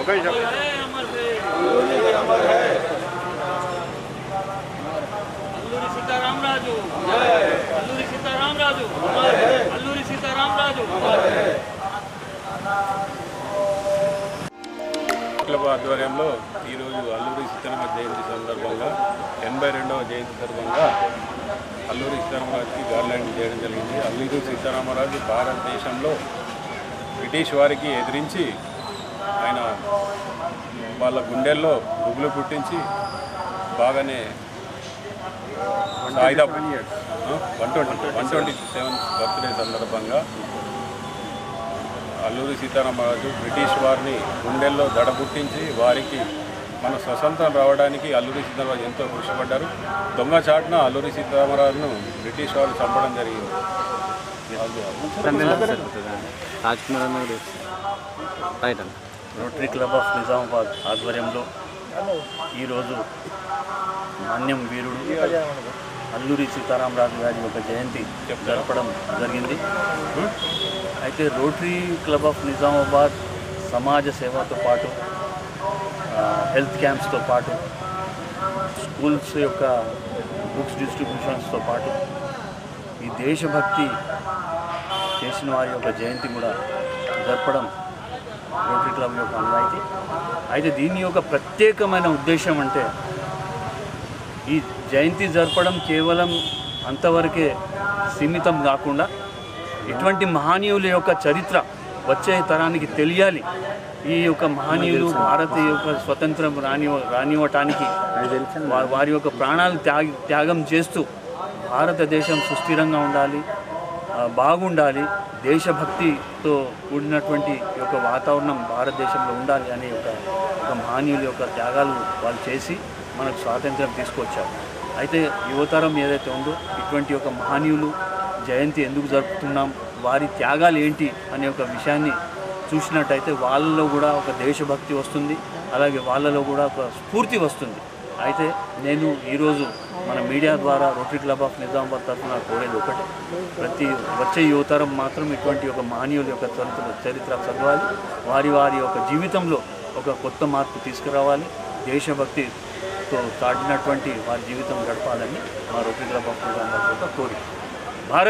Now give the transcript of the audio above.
ఒక నిమిషం అల్లూరి సీతారామరాజు. అల్లూరి సీతారామరాజు. అల్లూరి సీతారామరాజు. క్లబ్ ఆధ్వర్యంలో ఈరోజు అల్లూరి సీతారామ జయంతి సందర్భంగా ఎనభై రెండవ జయంతి సందర్భంగా అల్లూరి సీతారామరాజుకి గార్లాండ్ చేయడం జరిగింది. అల్లూరి సీతారామరాజు భారతదేశంలో బ్రిటిష్ వారికి ఎదిరించి ఆయన వాళ్ళ గుండెల్లో గుబులు పుట్టించి బాగానే సాయుధ one twenty one twenty seven birthday సందర్భంగా అల్లూరి సీతారామరాజు బ్రిటిష్ వారిని గుండెల్లో దడ పుట్టించి వారికి మన స్వతంత్రం రావడానికి అల్లూరి సీతారామరాజు ఎంతో కృషిపడ్డారు దొంగచాటున అల్లూరి సీతారామరాజును బ్రిటిష్ వారు చంపడం జరిగింది. అన్న రైట్ అన్న రోటరీ క్లబ్ ఆఫ్ నిజామాబాద్ ఆధ్వర్యంలో ఈరోజు మాన్యం వీరుడు అల్లూరి సీతారామరాజు గారి యొక్క జయంతి జరపడం జరిగింది. అయితే రోటరీ క్లబ్ ఆఫ్ నిజామాబాద్ సమాజ సేవతో పాటు హెల్త్ క్యాంప్స్తో పాటు స్కూల్స్ యొక్క బుక్స్ డిస్ట్రిబ్యూషన్స్తో పాటు ఈ దేశభక్తి చేసిన వారి యొక్క జయంతి కూడా జరపడం రోటరీ క్లబ్ యొక్క అనువాయితీ. అయితే దీని యొక్క ప్రత్యేకమైన ఉద్దేశం అంటే ఈ జయంతి జరపడం కేవలం అంతవరకే సీమితం కాకుండా ఇటువంటి మహనీయుల యొక్క చరిత్ర వచ్చే తరానికి తెలియాలి. ఈ యొక్క మహనీయులు భారత యొక్క స్వతంత్రం రాని రానివ్వటానికి వారి యొక్క ప్రాణాలు త్యాగ త్యాగం చేస్తూ భారతదేశం సుస్థిరంగా ఉండాలి బాగుండాలి దేశభక్తితో కూడినటువంటి యొక్క వాతావరణం భారతదేశంలో ఉండాలి అనే ఒక ఒక మహనీయుల యొక్క త్యాగాలు వాళ్ళు చేసి మనకు స్వాతంత్రం తీసుకొచ్చారు. అయితే యువతరం ఏదైతే ఉందో ఇటువంటి ఒక మహనీయులు జయంతి ఎందుకు జరుపుతున్నాం వారి త్యాగాలు ఏంటి అనే ఒక విషయాన్ని చూసినట్టయితే వాళ్ళలో కూడా ఒక దేశభక్తి వస్తుంది అలాగే వాళ్ళలో కూడా ఒక స్ఫూర్తి వస్తుంది. అయితే నేను ఈరోజు మన మీడియా ద్వారా రోటరీ క్లబ్ ఆఫ్ నిజామాబాద్ తరఫున కోరేది ఒకటే. ప్రతి వచ్చే యువతరం మాత్రం ఇటువంటి ఒక మానవుల యొక్క చరిత్ర చరిత్ర చదవాలి. వారి వారి యొక్క జీవితంలో ఒక కొత్త మార్పు తీసుకురావాలి. దేశభక్తితో తాటినటువంటి వారి జీవితం గడపాలని మా రోటరీ క్లబ్ ఆఫ్ నిజామాబాద్ కోరిక